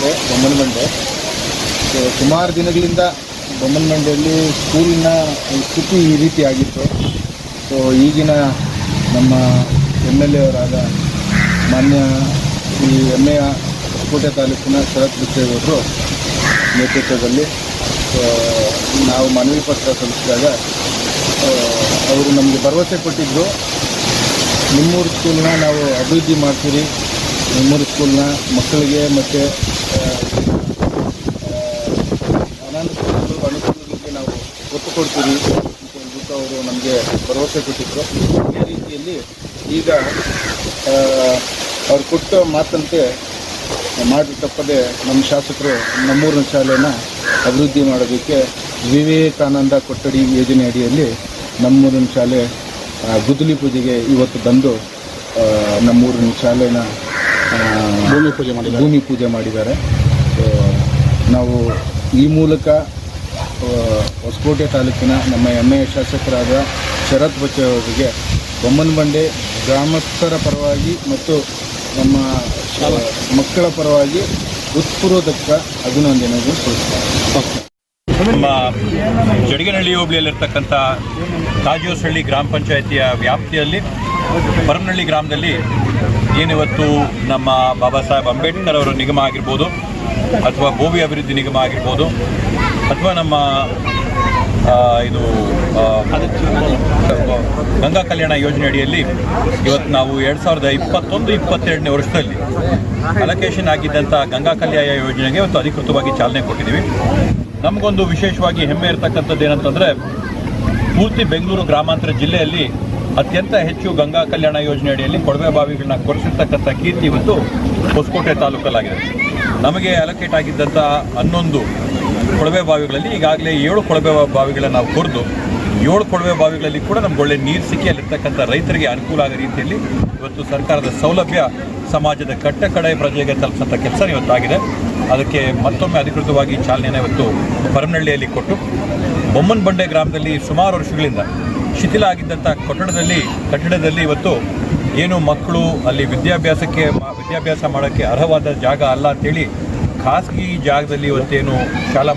ಶಾಲೆ ಬೊಮ್ಮನಮಂಡೆ ಸೊ, ಸುಮಾರು ದಿನಗಳಿಂದ ಬೊಮ್ಮನಮಂಡೆಯಲ್ಲಿ ಸ್ಕೂಲಿನ ಸ್ಥಿತಿ ಈ ರೀತಿ ಆಗಿತ್ತು. ಸೊ, ಈಗಿನ ನಮ್ಮ ಎಂ ಎಲ್ ಎ ಮಾನ್ಯ ಈ ಎ ಕೋಟೆ ತಾಲೂಕಿನ ಶರತ್ ಬುಚ್ಚೇಗೌಡರು ನೇತೃತ್ವದಲ್ಲಿ ನಾವು ಮನವಿ ಪತ್ರ ಸಲ್ಲಿಸಿದಾಗ ಅವರು ನಮಗೆ ಭರವಸೆ ಕೊಟ್ಟಿದ್ದರು ನಿಮ್ಮೂರು ಸ್ಕೂಲ್ನ ನಾವು ಅಭಿವೃದ್ಧಿ ಮಾಡ್ತೀರಿ. ನಿಮ್ಮೂರು ಸ್ಕೂಲ್ನ ಮಕ್ಕಳಿಗೆ ಮತ್ತು ಒತ್ತು ಕೊಡ್ತೀರಿ ಅಂತ ಅವರು ನಮಗೆ ಭರವಸೆ ಕೊಟ್ಟಿದ್ರು. ಅದೇ ರೀತಿಯಲ್ಲಿ ಈಗ ಅವ್ರು ಕೊಟ್ಟ ಮಾತಂತೆ ಮಾಡಿ ತಪ್ಪದೆ ನಮ್ಮ ಶಾಸಕರು ನಮ್ಮೂರಿನ ಶಾಲೆನ ಅಭಿವೃದ್ಧಿ ಮಾಡೋದಕ್ಕೆ ವಿವೇಕಾನಂದ ಕೊಠಡಿ ಯೋಜನೆ ಅಡಿಯಲ್ಲಿ ನಮ್ಮೂರಿನ ಶಾಲೆ ಗುದ್ದಲಿ ಪೂಜೆಗೆ ಇವತ್ತು ಬಂದು ನಮ್ಮೂರಿನ ಶಾಲೆನ ಭೂಮಿ ಪೂಜೆ ಮಾಡಿ ಭೂಮಿ ಪೂಜೆ ಮಾಡಿದ್ದಾರೆ. ಸೊ, ನಾವು ಈ ಮೂಲಕ ಹೊಸಕೋಟೆ ತಾಲೂಕಿನ ನಮ್ಮ ಹೆಮ್ಮೆಯ ಶಾಸಕರಾದ ಶರತ್ ಬಚ್ಚ ಅವರಿಗೆ ಬೊಮ್ಮನಬಂಡೆ ಗ್ರಾಮಸ್ಥರ ಪರವಾಗಿ ಮತ್ತು ನಮ್ಮ ಮಕ್ಕಳ ಪರವಾಗಿ ಉತ್ಪೂರ್ವದಕ್ಕ ಅಭಿನಂದನೆಗಳು ಸಲ್ಲಿಸ್ತಾರೆ ನಮ್ಮ ಜಡಿಗನಹಳ್ಳಿ ಹೋಬಳಿಯಲ್ಲಿರ್ತಕ್ಕಂಥ ತಾಜೋಸಹಳ್ಳಿ ಗ್ರಾಮ ಪಂಚಾಯಿತಿಯ ವ್ಯಾಪ್ತಿಯಲ್ಲಿ ಪರಮನಹಳ್ಳಿ ಗ್ರಾಮದಲ್ಲಿ ಏನಿವತ್ತು ನಮ್ಮ ಬಾಬಾ ಸಾಹೇಬ್ ಅಂಬೇಡ್ಕರ್ ಅವರ ನಿಗಮ ಆಗಿರ್ಬೋದು ಅಥವಾ ಭೂಮಿ ಅಭಿವೃದ್ಧಿ ನಿಗಮ ಆಗಿರ್ಬೋದು ಅಥವಾ ನಮ್ಮ ಇದು ಗಂಗಾ ಕಲ್ಯಾಣ ಯೋಜನೆ ಅಡಿಯಲ್ಲಿ ಇವತ್ತು ನಾವು ಎರಡು ಸಾವಿರದ ಇಪ್ಪತ್ತೊಂದು, ಇಪ್ಪತ್ತೆರಡನೇ ವರ್ಷದಲ್ಲಿ ಅಲೋಕೇಶನ್ ಆಗಿದ್ದಂಥ ಗಂಗಾ ಕಲ್ಯಾಣ ಯೋಜನೆಗೆ ಇವತ್ತು ಅಧಿಕೃತವಾಗಿ ಚಾಲನೆ ಕೊಟ್ಟಿದ್ದೀವಿ. ನಮಗೊಂದು ವಿಶೇಷವಾಗಿ ಹೆಮ್ಮೆ ಇರತಕ್ಕಂಥದ್ದು ಏನಂತಂದರೆ, ಪೂರ್ತಿ ಬೆಂಗಳೂರು ಗ್ರಾಮಾಂತರ ಜಿಲ್ಲೆಯಲ್ಲಿ ಅತ್ಯಂತ ಹೆಚ್ಚು ಗಂಗಾ ಕಲ್ಯಾಣ ಯೋಜನೆ ಅಡಿಯಲ್ಲಿ ಕೊಳವೆ ಬಾವಿಗಳನ್ನ ಕೊರೆಸಿರ್ತಕ್ಕಂಥ ಕೀರ್ತಿ ಇವತ್ತು ಹೊಸಕೋಟೆ ತಾಲೂಕಲ್ಲಾಗಿದೆ. ನಮಗೆ ಅಲೋಕೇಟ್ ಆಗಿದ್ದಂಥ ಹನ್ನೊಂದು ಕೊಳವೆ ಬಾವಿಗಳಲ್ಲಿ ಈಗಾಗಲೇ ಏಳು ಕೊಳವೆ ಬಾವಿಗಳನ್ನ ನಾವು ಕೊರೆದು ಏಳು ಕೊಳವೆ ಬಾವಿಗಳಲ್ಲಿ ಕೂಡ ನಮ್ಗೆ ಒಳ್ಳೆ ನೀರು ಸಿಕ್ಕಿ ಅಲ್ಲಿರ್ತಕ್ಕಂಥ ರೈತರಿಗೆ ಅನುಕೂಲ ಆಗೋ ರೀತಿಯಲ್ಲಿ ಇವತ್ತು ಸರ್ಕಾರದ ಸೌಲಭ್ಯ ಸಮಾಜದ ಕಟ್ಟ ಕಡೆ ಪ್ರಜೆಗೆ ತಲುಪಿಸಂಥ ಕೆಲಸ ಇವತ್ತಾಗಿದೆ. ಅದಕ್ಕೆ ಮತ್ತೊಮ್ಮೆ ಅಧಿಕೃತವಾಗಿ ಚಾಲನೆಯನ್ನು ಇವತ್ತು ಪರಮನಹಳ್ಳಿಯಲ್ಲಿ ಕೊಟ್ಟು, ಬೊಮ್ಮನ ಬಂಡೆ ಗ್ರಾಮದಲ್ಲಿ ಸುಮಾರು ವರ್ಷಗಳಿಂದ ಶಿಥಿಲ ಆಗಿದ್ದಂಥ ಕಟ್ಟಡದಲ್ಲಿ ಕಟ್ಟಡದಲ್ಲಿ ಇವತ್ತು ಏನು ಮಕ್ಕಳು ಅಲ್ಲಿ ವಿದ್ಯಾಭ್ಯಾಸಕ್ಕೆ ವಿದ್ಯಾಭ್ಯಾಸ ಮಾಡೋಕ್ಕೆ ಅರ್ಹವಾದ ಜಾಗ ಅಲ್ಲ ಅಂತೇಳಿ ಖಾಸಗಿ ಜಾಗದಲ್ಲಿ ಇವತ್ತೇನು ಶಾಲಾ